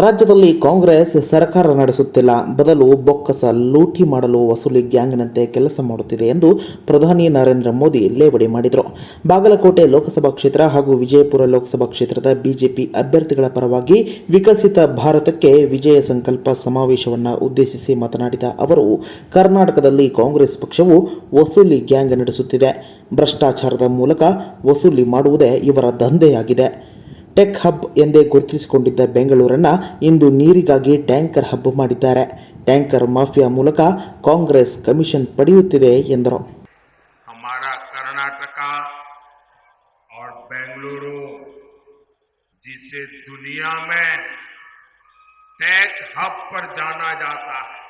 ರಾಜ್ಯದಲ್ಲಿ ಕಾಂಗ್ರೆಸ್ ಸರ್ಕಾರ ನಡೆಸುತ್ತಿಲ್ಲ. ಬದಲು ಬೊಕ್ಕಸ ಲೂಟಿ ಮಾಡಲು ವಸೂಲಿ ಗ್ಯಾಂಗ್ನಂತೆ ಕೆಲಸ ಮಾಡುತ್ತಿದೆ ಎಂದು ಪ್ರಧಾನಿ ನರೇಂದ್ರ ಮೋದಿ ಲೇವಡಿ ಮಾಡಿದರು. ಬಾಗಲಕೋಟೆ ಲೋಕಸಭಾ ಕ್ಷೇತ್ರ ಹಾಗೂ ವಿಜಯಪುರ ಲೋಕಸಭಾ ಕ್ಷೇತ್ರದ ಬಿಜೆಪಿ ಅಭ್ಯರ್ಥಿಗಳ ಪರವಾಗಿ ವಿಕಸಿತ ಭಾರತಕ್ಕೆ ವಿಜಯ ಸಂಕಲ್ಪ ಸಮಾವೇಶವನ್ನು ಉದ್ದೇಶಿಸಿ ಮಾತನಾಡಿದ ಅವರು, ಕರ್ನಾಟಕದಲ್ಲಿ ಕಾಂಗ್ರೆಸ್ ಪಕ್ಷವು ವಸೂಲಿ ಗ್ಯಾಂಗ್ ನಡೆಸುತ್ತಿದೆ. ಭ್ರಷ್ಟಾಚಾರದ ಮೂಲಕ ವಸೂಲಿ ಮಾಡುವುದೇ ಇವರ ದಂಧೆಯಾಗಿದೆ. ಟೆಕ್ ಹಬ್ ಎಂದೇ ಗುರುತಿಸಿಕೊಂಡಿದ್ದ ಬೆಂಗಳೂರನ್ನ ಇಂದು ನೀರಿಗಾಗಿ ಟ್ಯಾಂಕರ್ ಹಬ್ ಮಾಡಿದ್ದಾರೆ ಟ್ಯಾಂಕರ್ ಮಾಫಿಯಾ ಮೂಲಕ ಕಾಂಗ್ರೆಸ್ ಕಮಿಷನ್ ಪಡೆಯುತ್ತಿದೆ ಎಂದರು हमारा कर्नाटका और बेंगलुरु जिसे दुनिया में टैग हब पर जाना जाता है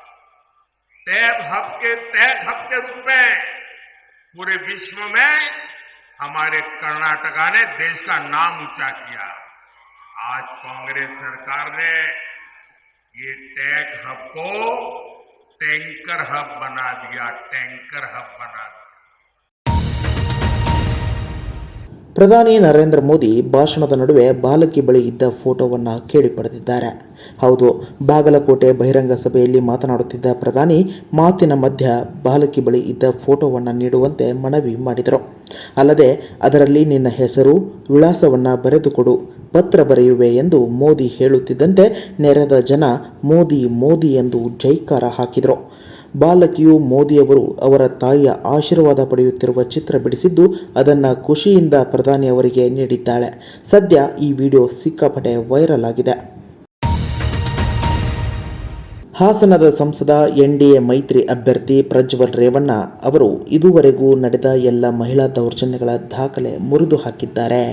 टैग हब के टैग हब के रूप में पूरे विश्व में हमारे कर्नाटका ने देश का नाम ऊँचा किया। आज कांग्रेस सरकार ने ये टैग हब को टैंकर हब बना दिया, टैंकर हब बना दिया। ಪ್ರಧಾನಿ ನರೇಂದ್ರ ಮೋದಿ ಭಾಷಣದ ನಡುವೆ ಬಾಲಕಿ ಬಳಿ ಇದ್ದ ಫೋಟೋವನ್ನು ಕೇಳಿ ಪಡೆದಿದ್ದಾರೆ. ಹೌದು, ಬಾಗಲಕೋಟೆ ಬಹಿರಂಗ ಸಭೆಯಲ್ಲಿ ಮಾತನಾಡುತ್ತಿದ್ದ ಪ್ರಧಾನಿ ಮಾತಿನ ಮಧ್ಯ ಬಾಲಕಿ ಬಳಿ ಇದ್ದ ಫೋಟೋವನ್ನು ನೀಡುವಂತೆ ಮನವಿ ಮಾಡಿದರು. ಅಲ್ಲದೆ, ಅದರಲ್ಲಿ ನಿನ್ನ ಹೆಸರು, ವಿಳಾಸವನ್ನು ಬರೆದುಕೊಡು, ಪತ್ರ ಬರೆಯುವೆ ಎಂದು ಮೋದಿ ಹೇಳುತ್ತಿದ್ದಂತೆ ನೆರೆದ ಜನ ಮೋದಿ ಮೋದಿ ಎಂದು ಜೈಕಾರ ಹಾಕಿದರು. ಬಾಲಕಿಯು ಮೋದಿಯವರು ಅವರ ತಾಯಿಯ ಆಶೀರ್ವಾದ ಪಡೆಯುತ್ತಿರುವ ಚಿತ್ರ ಬಿಡಿಸಿದ್ದು, ಅದನ್ನು ಖುಷಿಯಿಂದ ಪ್ರಧಾನಿ ಅವರಿಗೆ ನೀಡಿದ್ದಾಳೆ. ಸದ್ಯ ಈ ವಿಡಿಯೋ ಸಿಕ್ಕಾಪಟ್ಟೆ ವೈರಲ್ ಆಗಿದೆ. ಹಾಸನದ ಸಂಸದ ಎನ್ಡಿಎ ಮೈತ್ರಿ ಅಭ್ಯರ್ಥಿ ಪ್ರಜ್ವಲ್ ರೇವಣ್ಣ ಅವರು ಇದುವರೆಗೂ ನಡೆದ ಎಲ್ಲ ಮಹಿಳಾ ದೌರ್ಜನ್ಯಗಳ ದಾಖಲೆ ಮುರಿದು ಹಾಕಿದ್ದಾರೆ.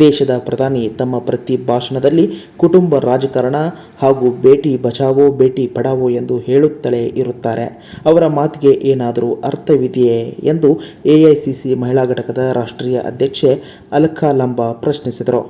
ದೇಶದ ಪ್ರಧಾನಿ ತಮ್ಮ ಪ್ರತಿ ಭಾಷಣದಲ್ಲಿ ಕುಟುಂಬ ರಾಜಕಾರಣ ಹಾಗೂ ಬೇಟಿ ಬಚಾವೋ, ಬೇಟಿ ಪಡಾವೋ ಎಂದು ಹೇಳುತ್ತಲೇ ಇರುತ್ತಾರೆ. ಅವರ ಮಾತಿಗೆ ಏನಾದರೂ ಅರ್ಥವಿದೆಯೇ ಎಂದು ಎಐಸಿಸಿ ಮಹಿಳಾ ಘಟಕದ ರಾಷ್ಟ್ರೀಯ ಅಧ್ಯಕ್ಷೆ ಅಲ್ಕಾ ಲಂಬಾ ಪ್ರಶ್ನಿಸಿದರು.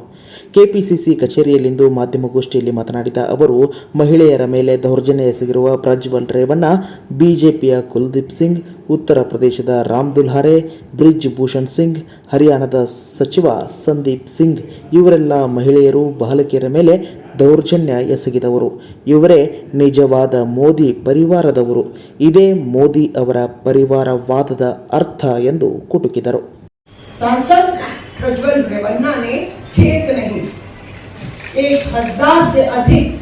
ಕೆಪಿಸಿಸಿ ಕಚೇರಿಯಲ್ಲಿಂದು ಮಾಧ್ಯಮಗೋಷ್ಠಿಯಲ್ಲಿ ಮಾತನಾಡಿದ ಅವರು, ಮಹಿಳೆಯರ ಮೇಲೆ ದೌರ್ಜನ್ಯ ಎಸಗಿರುವ ಪ್ರಜ್ವಲ್ ರೇವಣ್ಣ, ಬಿಜೆಪಿಯ ಕುಲ್ದೀಪ್ ಸಿಂಗ್, ಉತ್ತರ ಪ್ರದೇಶದ ರಾಮ್ ದುಲ್ಹಾರೆ ಬ್ರಿಜ್ ಭೂಷಣ್ ಸಿಂಗ್, ಹರಿಯಾಣದ ಸಚಿವ ಸಂದೀಪ್ ಸಿಂಗ್ ಇವರೆಲ್ಲ ಮಹಿಳೆಯರು ಬಾಲಕಿಯರ ಮೇಲೆ ದೌರ್ಜನ್ಯ ಎಸಗಿದವರು. ಇವರೇ ನಿಜವಾದ ಮೋದಿ ಪರಿವಾರದವರು. ಇದೇ ಮೋದಿ ಅವರ ಪರಿವಾರವಾದದ ಅರ್ಥ ಎಂದು ಕುಟುಕಿದರು. ठीक नहीं, एक हज़ार से अधिक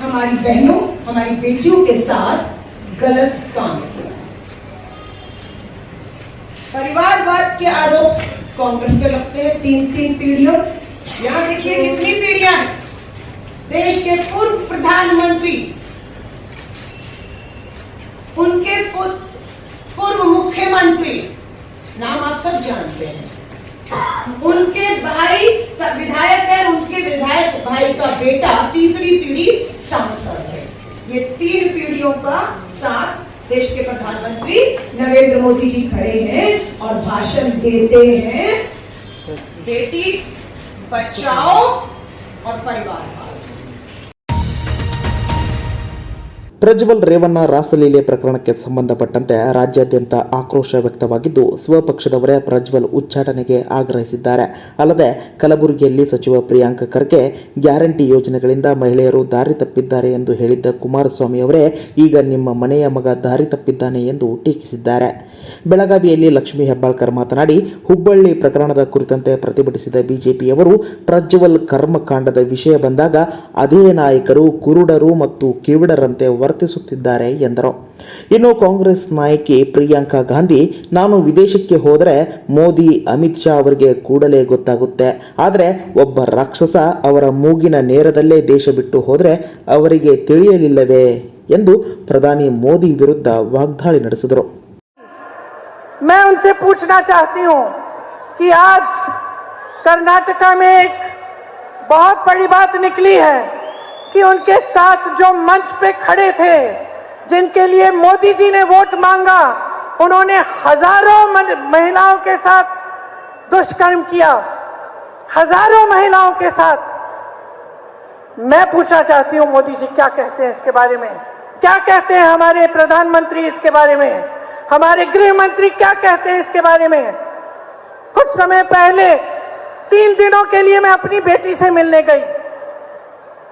हमारी बहनों, हमारी बेटियों के साथ गलत काम किया। परिवारवाद के आरोप कांग्रेस पे लगते हैं तीन तीन पीढ़ियों। यहाँ देखिए कितनी पीढ़ियाँ देश के पूर्व प्रधानमंत्री, उनके पूर्व मुख्यमंत्री, नाम आप सब जानते हैं। उनके भाई विधायक है, उनके विधायक भाई का बेटा तीसरी पीढ़ी सांसद है। ये तीन पीढ़ियों का साथ देश के प्रधानमंत्री नरेंद्र मोदी जी खड़े हैं और भाषण देते हैं। बेटी, बचाओ और परिवार। ಪ್ರಜ್ವಲ್ ರೇವಣ್ಣ ರಾಸಲೀಲೆ ಪ್ರಕರಣಕ್ಕೆ ಸಂಬಂಧಪಟ್ಟಂತೆ ರಾಜ್ಯಾದ್ಯಂತ ಆಕ್ರೋಶ ವ್ಯಕ್ತವಾಗಿದ್ದು, ಸ್ವಪಕ್ಷದವರೇ ಪ್ರಜ್ವಲ್ ಉಚ್ಚಾಟನೆಗೆ ಆಗ್ರಹಿಸಿದ್ದಾರೆ. ಅಲ್ಲದೆ, ಕಲಬುರಗಿಯಲ್ಲಿ ಸಚಿವ ಪ್ರಿಯಾಂಕ ಖರ್ಗೆ ಗ್ಯಾರಂಟಿ ಯೋಜನೆಗಳಿಂದ ಮಹಿಳೆಯರು ದಾರಿ ತಪ್ಪಿದ್ದಾರೆ ಎಂದು ಹೇಳಿದ್ದ ಕುಮಾರಸ್ವಾಮಿ ಅವರೇ, ಈಗ ನಿಮ್ಮ ಮನೆಯ ಮಗ ದಾರಿ ತಪ್ಪಿದ್ದಾನೆ ಎಂದು ಟೀಕಿಸಿದ್ದಾರೆ. ಬೆಳಗಾವಿಯಲ್ಲಿ ಲಕ್ಷ್ಮೀ ಹೆಬ್ಬಾಳ್ಕರ್ ಮಾತನಾಡಿ, ಹುಬ್ಬಳ್ಳಿ ಪ್ರಕರಣದ ಕುರಿತಂತೆ ಪ್ರತಿಭಟಿಸಿದ ಬಿಜೆಪಿಯವರು ಪ್ರಜ್ವಲ್ ಕರ್ಮಕಾಂಡದ ವಿಷಯ ಬಂದಾಗ ಅದೇ ನಾಯಕರು ಕುರುಡರು ಮತ್ತು ಕಿವಿಡರಂತೆ ವರ್ತಿಸುತ್ತಿದ್ದಾರೆ ಎಂದರು ಇನ್ನು ಕಾಂಗ್ರೆಸ್ ನಾಯಕಿ ಪ್ರಿಯಾಂಕಾ ಗಾಂಧಿ ನಾನು ವಿದೇಶಕ್ಕೆ ಹೋದರೆ ಮೋದಿ ಅಮಿತ್ ಶಾ ಅವರಿಗೆ ಕೂಡಲೇ ಗೊತ್ತಾಗುತ್ತೆ ಆದರೆ ಒಬ್ಬ ರಾಕ್ಷಸ ಅವರ ಮೂಗಿನ ನೇರದಲ್ಲೇ ದೇಶ ಬಿಟ್ಟು ಹೋದರೆ ಅವರಿಗೆ ತಿಳಿಯಲಿಲ್ಲವೇ ಎಂದು ಪ್ರಧಾನಿ ಮೋದಿ ವಿರುದ್ಧ ವಾಗ್ದಾಳಿ ನಡೆಸಿದರು मैं उनसे पूछना चाहती हूं कि आज कर्नाटका में एक बहुत बड़ी बात निकली है कि उनके साथ जो मंच पे खड़े थे, जिनके लिए मोदी जी ने वोट मांगा, उन्होंने हज़ारों महिलाओं के साथ दुष्कर्म किया। हज़ारों महिलाओं के साथ। मैं पूछना चाहती हूँ, मोदी जी, क्या कहते हैं इसके बारे में? क्या कहते हैं हमारे प्रधानमंत्री इसके बारे में? हमारे गृह मंत्री क्या कहते हैं इसके बारे में? कुछ समय पहले, तीन दिनों के लिए मैं अपनी बेटी से मिलने गई।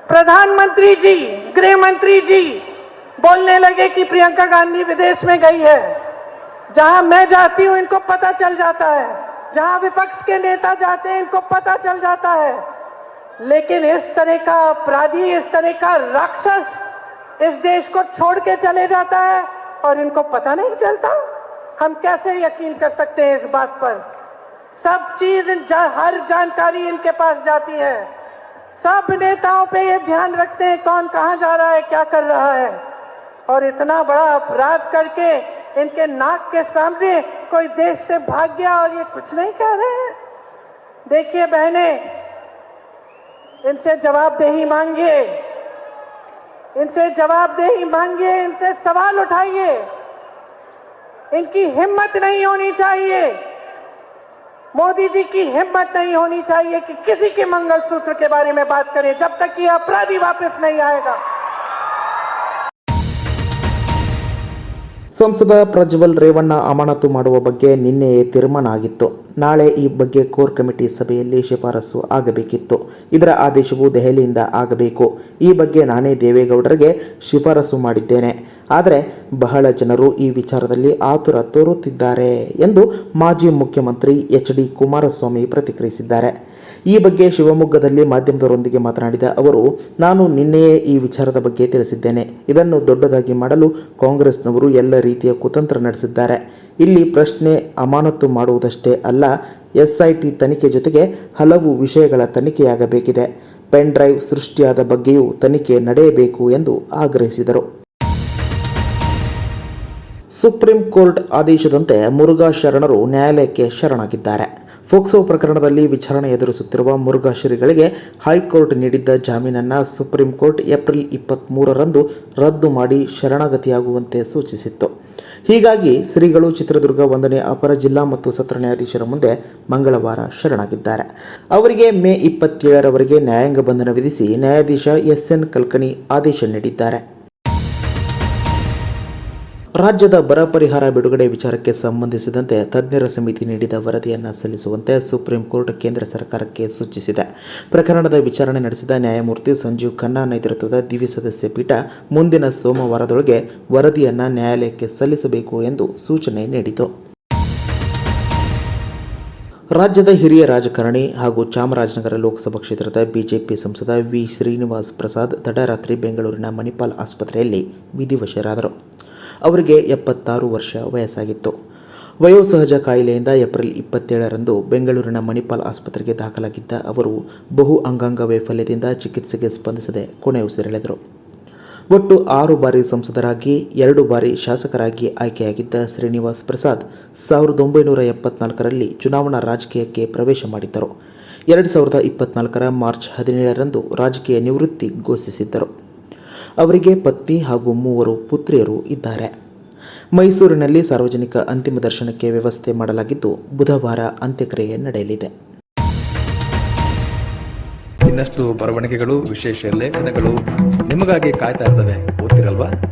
प्रधानमंत्री जी गृह मंत्री जी बोलने लगे कि प्रियंका गांधी विदेश में गई है। जहाँ मैं जाती हूँ इनको पता चल जाता है। जहाँ विपक्ष के नेता जाते हैं इनको पता चल जाता है। लेकिन इस तरह का अपराधी इस तरह का राक्षस इस देश को छोड़ के चले जाता है और इनको पता नहीं चलता। हम कैसे यकीन कर सकते हैं इस बात पर? सब चीज़ जा, हर जानकारी इनके पास जाती है। सब नेताओं पे ये ध्यान रखते हैं कौन कहाँ जा रहा है, क्या कर रहा है। और इतना बड़ा अपराध करके इनके नाक के सामने कोई देश से भाग गया और ये कुछ नहीं कह रहे हैं। देखिए बहने, इनसे जवाबदेही मांगिए। इनसे जवाबदेही मांगिए, इनसे सवाल उठाइए। इनकी हिम्मत नहीं होनी चाहिए। मोदी जी की हिम्मत नहीं होनी चाहिए कि किसी के मंगलसूत्र के बारे में बात करें, जब तक ये अपराधी वापस नहीं आएगा। ಸಂಸದ ಪ್ರಜ್ವಲ್ ರೇವಣ್ಣ ಅಮಾನತು ಮಾಡುವ ಬಗ್ಗೆ ನಿನ್ನೆಯೇ ತೀರ್ಮಾನ ಆಗಿತ್ತು. ನಾಳೆ ಈ ಬಗ್ಗೆ ಕೋರ್ ಕಮಿಟಿ ಸಭೆಯಲ್ಲಿ ಶಿಫಾರಸು ಆಗಬೇಕಿತ್ತು. ಇದರ ಆದೇಶವು ದೆಹಲಿಯಿಂದ ಆಗಬೇಕು. ಈ ಬಗ್ಗೆ ನಾನೇ ದೇವೇಗೌಡರಿಗೆ ಶಿಫಾರಸು ಮಾಡಿದ್ದೇನೆ. ಆದರೆ ಬಹಳ ಜನರು ಈ ವಿಚಾರದಲ್ಲಿ ಆತುರ ತೋರುತ್ತಿದ್ದಾರೆ ಎಂದು ಮಾಜಿ ಮುಖ್ಯಮಂತ್ರಿ ಎಚ್ ಡಿ ಕುಮಾರಸ್ವಾಮಿ ಪ್ರತಿಕ್ರಿಯಿಸಿದ್ದಾರೆ. ಈ ಬಗ್ಗೆ ಶಿವಮೊಗ್ಗದಲ್ಲಿ ಮಾಧ್ಯಮದವರೊಂದಿಗೆ ಮಾತನಾಡಿದ ಅವರು, ನಾನು ನಿನ್ನೆಯೇ ಈ ವಿಚಾರದ ಬಗ್ಗೆ ತಿಳಿಸಿದ್ದೇನೆ. ಇದನ್ನು ದೊಡ್ಡದಾಗಿ ಮಾಡಲು ಕಾಂಗ್ರೆಸ್ನವರು ಎಲ್ಲ ರೀತಿಯ ಕುತಂತ್ರ ನಡೆಸಿದ್ದಾರೆ. ಇಲ್ಲಿ ಪ್ರಶ್ನೆ ಅಮಾನತು ಮಾಡುವುದಷ್ಟೇ ಅಲ್ಲ, ಎಸ್ಐಟಿ ತನಿಖೆ ಜೊತೆಗೆ ಹಲವು ವಿಷಯಗಳ ತನಿಖೆಯಾಗಬೇಕಿದೆ. ಪೆನ್ ಡ್ರೈವ್ ಸೃಷ್ಟಿಯಾದ ಬಗ್ಗೆಯೂ ತನಿಖೆ ನಡೆಯಬೇಕು ಎಂದು ಆಗ್ರಹಿಸಿದರು. ಸುಪ್ರೀಂ ಕೋರ್ಟ್ ಆದೇಶದಂತೆ ಮುರುಘಾ ಶರಣರು ನ್ಯಾಯಾಲಯಕ್ಕೆ ಶರಣಾಗಿದ್ದಾರೆ. ಫೋಕ್ಸೋ ಪ್ರಕರಣದಲ್ಲಿ ವಿಚಾರಣೆ ಎದುರಿಸುತ್ತಿರುವ ಮುರುಘಾ ಶ್ರೀಗಳಿಗೆ ಹೈಕೋರ್ಟ್ ನೀಡಿದ್ದ ಜಾಮೀನನ್ನು ಸುಪ್ರೀಂ ಕೋರ್ಟ್ ಏಪ್ರಿಲ್ ಇಪ್ಪತ್ತ್ಮೂರರಂದು ರದ್ದು ಮಾಡಿ ಶರಣಾಗತಿಯಾಗುವಂತೆ ಸೂಚಿಸಿತ್ತು. ಹೀಗಾಗಿ ಶ್ರೀಗಳು ಚಿತ್ರದುರ್ಗ ಒಂದನೇ ಅಪರ ಜಿಲ್ಲಾ ಮತ್ತು ಸತ್ರ ನ್ಯಾಯಾಧೀಶರ ಮುಂದೆ ಮಂಗಳವಾರ ಶರಣಾಗಿದ್ದಾರೆ. ಅವರಿಗೆ ಮೇ ಇಪ್ಪತ್ತೇಳರವರೆಗೆ ನ್ಯಾಯಾಂಗ ಬಂಧನ ವಿಧಿಸಿ ನ್ಯಾಯಾಧೀಶ ಎಸ್ ಎನ್ ಕಲ್ಕಣಿ ಆದೇಶ ನೀಡಿದ್ದಾರೆ. ರಾಜ್ಯದ ಬರ ಪರಿಹಾರ ಬಿಡುಗಡೆ ವಿಚಾರಕ್ಕೆ ಸಂಬಂಧಿಸಿದಂತೆ ತಜ್ಞರ ಸಮಿತಿ ನೀಡಿದ ವರದಿಯನ್ನು ಸಲ್ಲಿಸುವಂತೆ ಸುಪ್ರೀಂ ಕೋರ್ಟ್ ಕೇಂದ್ರ ಸರ್ಕಾರಕ್ಕೆ ಸೂಚಿಸಿದೆ. ಪ್ರಕರಣದ ವಿಚಾರಣೆ ನಡೆಸಿದ ನ್ಯಾಯಮೂರ್ತಿ ಸಂಜೀವ್ ಖನ್ನಾ ನೇತೃತ್ವದ ದ್ವಿಸದಸ್ಯ ಪೀಠ ಮುಂದಿನ ಸೋಮವಾರದೊಳಗೆ ವರದಿಯನ್ನು ನ್ಯಾಯಾಲಯಕ್ಕೆ ಸಲ್ಲಿಸಬೇಕು ಎಂದು ಸೂಚನೆ ನೀಡಿತು. ರಾಜ್ಯದ ಹಿರಿಯ ರಾಜಕಾರಣಿ ಹಾಗೂ ಚಾಮರಾಜನಗರ ಲೋಕಸಭಾ ಕ್ಷೇತ್ರದ ಬಿಜೆಪಿ ಸಂಸದ ವಿ ಶ್ರೀನಿವಾಸ್ ಪ್ರಸಾದ್ ತಡರಾತ್ರಿ ಬೆಂಗಳೂರಿನ ಮಣಿಪಾಲ್ ಆಸ್ಪತ್ರೆಯಲ್ಲಿ ವಿಧಿವಶರಾದರು. ಅವರಿಗೆ ಎಪ್ಪತ್ತಾರು ವರ್ಷ ವಯಸ್ಸಾಗಿತ್ತು. ವಯೋಸಹಜ ಕಾಯಿಲೆಯಿಂದ ಏಪ್ರಿಲ್ ಇಪ್ಪತ್ತೇಳರಂದು ಬೆಂಗಳೂರಿನ ಮಣಿಪಾಲ್ ಆಸ್ಪತ್ರೆಗೆ ದಾಖಲಾಗಿದ್ದ ಅವರು ಬಹು ಅಂಗಾಂಗ ವೈಫಲ್ಯದಿಂದ ಚಿಕಿತ್ಸೆಗೆ ಸ್ಪಂದಿಸದೆ ಕೊನೆಯುಸಿರೆಳೆದರು ಒಟ್ಟು ಆರು ಬಾರಿ ಸಂಸದರಾಗಿ, ಎರಡು ಬಾರಿ ಶಾಸಕರಾಗಿ ಆಯ್ಕೆಯಾಗಿದ್ದ ಶ್ರೀನಿವಾಸ್ ಪ್ರಸಾದ್ ಸಾವಿರದ ಒಂಬೈನೂರ ಎಪ್ಪತ್ನಾಲ್ಕರಲ್ಲಿ ಚುನಾವಣಾ ರಾಜಕೀಯಕ್ಕೆ ಪ್ರವೇಶ ಮಾಡಿದ್ದರು. ಎರಡು ಸಾವಿರದ ಇಪ್ಪತ್ನಾಲ್ಕರ ಮಾರ್ಚ್ ಹದಿನೇಳರಂದು ರಾಜಕೀಯ ನಿವೃತ್ತಿ ಘೋಷಿಸಿದ್ದರು. ಅವರಿಗೆ ಪತ್ನಿ ಹಾಗೂ ಮೂವರು ಪುತ್ರಿಯರು ಇದ್ದಾರೆ. ಮೈಸೂರಿನಲ್ಲಿ ಸಾರ್ವಜನಿಕ ಅಂತಿಮ ದರ್ಶನಕ್ಕೆ ವ್ಯವಸ್ಥೆ ಮಾಡಲಾಗಿದ್ದು, ಬುಧವಾರ ಅಂತ್ಯಕ್ರಿಯೆ ನಡೆಯಲಿದೆ. ಇನ್ನಷ್ಟು ಬರವಣಿಗೆಗಳು, ವಿಶೇಷ ಲೇಖನಗಳು ನಿಮಗಾಗಿ ಕಾಯ್ತಾ ಇರ್ತವೆ. ಓದ್ತಿರಲ್ವಾ?